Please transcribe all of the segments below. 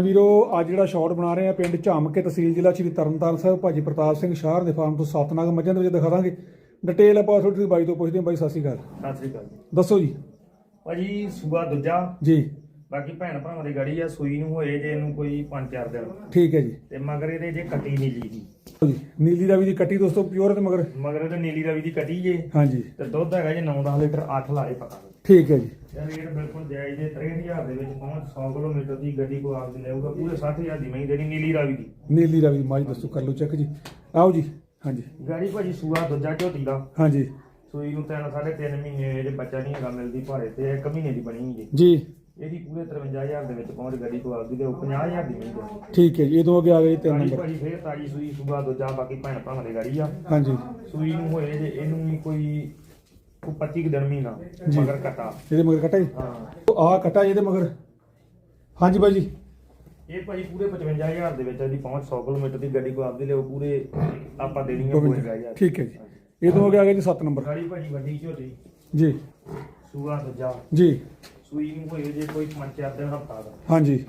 ਵੀਰੋ ਅੱਜ ਜਿਹੜਾ ਸ਼ਾਟ ਬਣਾ ਰਹੇ ਆ ਪਿੰਡ ਝਾਮਕੇ ਤਹਿਸੀਲ ਜ਼ਿਲ੍ਹਾ ਸ਼੍ਰੀ ਤਰਨਤਾਰਨ ਸਾਹਿਬ ਭਾਜੀ ਪ੍ਰਤਾਪ ਸਿੰਘ ਸ਼ਾਹਰ ਦੇ ਫਾਰਮ ਤੋਂ ਸਤਨਾਗ ਮੱਝਾਂ ਦੇ ਵਿੱਚ ਦਿਖਾ ਦਾਂਗੇ। ਡਿਟੇਲ ਆਪਾਂ ਥੋੜੀ ਬਾਈ ਤੋਂ ਪੁੱਛਦੇ ਹਾਂ। ਬਾਈ ਸਤਿ ਸ਼੍ਰੀ ਅਕਾਲ। ਸਤਿ ਸ੍ਰੀ ਅਕਾਲ ਜੀ। ਦੱਸੋ ਜੀ। ਭਾਜੀ ਸੂਆ ਦੂਜਾ। ਜੀ। ਬਾਕੀ ਭੈਣ ਭਰਾਵਾਂ ਦੀ ਗਾੜੀ ਆ ਸੂਈ ਨੂੰ ਹੋਏ ਜੇ ਇਹਨੂੰ ਕੋਈ 5-4 ਦਿਨ। ਠੀਕ ਹੈ ਜੀ। ਤੇ ਮਗਰ ਇਹਦੇ ਜੇ ਕੱਟੀ ਨੀਲੀ ਦੀ ਲਓ ਜੀ ਨੀਲੀ ਰਾਵੀ ਦੀ ਕੱਟੀ ਦੋਸਤੋ ਪਿਓਰ ਤੇ ਮਗਰ। ਮਗਰ ਇਹਦੇ ਨੀਲੀ ਰਵੀ ਦੀ ਕੱਟੀ ਜੇ। ਹਾਂਜੀ। ਤੇ ਦੁੱਧ ਹੈਗਾ ਜੇ 9-10 ਲੀਟਰ 8 ਲਾਏ ਪਕਾ। ਠੀਕ ਹੈ ਜੀ। ਤੇ ਰੇਟ ਜਾਇਜ਼ ਦੇ 63000 ਦੇ ਵਿੱਚ ਪਹੁੰਚ 100 ਕਿਲੋਮੀਟਰ ਦੀ ਗੱਡੀ ਕੋ ਆਪ ਦੀ ਲੈਊਗਾ ਪੂਰੇ 60000 ਦੀ। ਮਹੀਂ ਜਿਹੜੀ ਨੀਲੀ ਰਾਵੀ ਦੀ। ਨੀਲੀ ਰਾਵੀ ਮਾਝ ਦੱਸੋ ਕਰ ਲਓ ਚੈੱਕ ਜੀ। ਆਓ ਜੀ ਹਾਂਜੀ। ਗਾੜੀ ਭਾਜੀ ਸੂਆ ਦੂਜਾ ਝੋਟੀ ਦਾ। ਹਾਂਜੀ। ਸੂਈ ਨੂੰ ਤਿੰਨ ਸਾਢੇ ਤਿੰਨ ਮਹੀਨੇ ਜੇ ਬੱਚਾ ਨਹੀਂ ਹੈਗਾ ਮਿਲਦੀ ਭਾਰੇ ਤੇ ਇੱਕ ਮਹੀਨੇ ਦੀ ਬਣੀ ਜੀ ਜੀ। ਇਹਦੀ ਪੂਰੇ 53000 ਦੇ ਵਿੱਚ ਪਹੁੰਚ ਗੱਡੀ ਕੋ ਆਪ ਦੀ ਤੇ ਉਹ 50000 ਦੀ ਮਹੀਂ ਦੇ ਠੀਕ ਹੈ ਜੀ ਇਹ ਤੋਂ ਅੱਗੇ ਆ ਗਏ ਤਿੰਨ ਨੰਬਰ। ਭਾਜੀ ਫੇਰ ਤਾਜੀ ਸੂਈ ਸੂਆ ਦੂਜਾ ਬਾਕੀ ਭੈਣ ਭਰਾਵਾਂ ਦੀ ਗਾੜੀ ਆ। ਹਾਂਜੀ। ਸੂਈ ਨੂੰ ਹੋਏ ਜੇ ਇਹਨੂੰ ਵੀ ਕੋਈ ਕੋਈ 25 ਕੁ ਦਿਨ ਮਹੀਨਾ ਜੀ। ਮਗਰ ਘਟਾ। ਇਹਦੇ ਮਗਰ ਕੱਟਾ ਜੀ ਹਾਂ। ਆ ਕੱਟਾ ਜੀ ਇਹਦੇ ਮਗਰ? ਹਾਂਜੀ ਬਾਈ ਜੀ ਇਹ ਭਾਜੀ ਪੂਰੇ 55000 ਦੇ ਵਿੱਚ ਇਹਦੀ ਪਹੁੰਚ 100 ਕਿਲੋਮੀਟਰ ਦੀ ਗੱਡੀ ਕੋ ਆਪਦੀ ਲਿਓ ਪੂਰੇ ਆਪਾਂ ਦੇਣੀ ਹੈ ਕੋਈ ਗਾਇਆ ਠੀਕ ਹੈ ਜੀ। ਇਹ ਤੋਂ ਅੱਗੇ ਆ ਗਏ ਜੀ 7 ਨੰਬਰ। ਗਾੜੀ ਭਾਜੀ ਵੱਡੀ ਝੋਟੀ। ਜੀ। ਸੂਆ ਦੂਜਾ। ਜੀ। ਸੂਈ ਨੂੰ ਹੋਏ ਜੇ ਕੋਈ 5-4 ਦਿਨ ਹਫਤਾ ਦਾ। ਹਾਂਜੀ।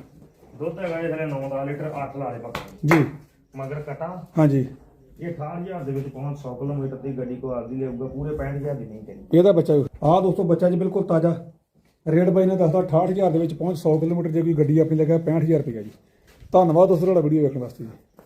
ਦੁੱਧ ਹੈਗਾ ਇਹ ਥਲੇ 9 ਲੀਟਰ 8 ਲਾ ਦੇ ਪੱਕਾ ਜੀ। ਮਗਰ ਕਟਾ ਹਾਂਜੀ। ਇਹ 68000 ਦੇ ਵਿੱਚ ਪਹੁੰਚ 100 ਕਿਲੋਮੀਟਰ ਦੀ ਗੱਡੀ ਕੋ ਆਪਦੀ ਲਿਆਊਗਾ, ਪੂਰੇ 65000 ਦੀ ਨਹੀਂ ਕਹਿੰਦੀ ਇਹਦਾ ਬੱਚਾ ਆ ਦੋਸਤੋ, ਬੱਚਾ ਜੀ ਬਿਲਕੁਲ ਤਾਜ਼ਾ। ਰੇਟ ਬਾਈ ਨੇ ਦੱਸਦਾ 68000 ਦੇ ਵਿੱਚ ਪਹੁੰਚ 100 ਕਿਲੋਮੀਟਰ ਜੇ ਕੋਈ ਗੱਡੀ ਆਪਣੀ ਲੱਗਾ 65000 ਰੁਪਏ ਜੀ। ਧੰਨਵਾਦ ਦੋਸਤੋ, ਤੁਹਾਡਾ ਵੀਡੀਓ ਵੇਖਣ ਵਾਸਤੇ ਜੀ।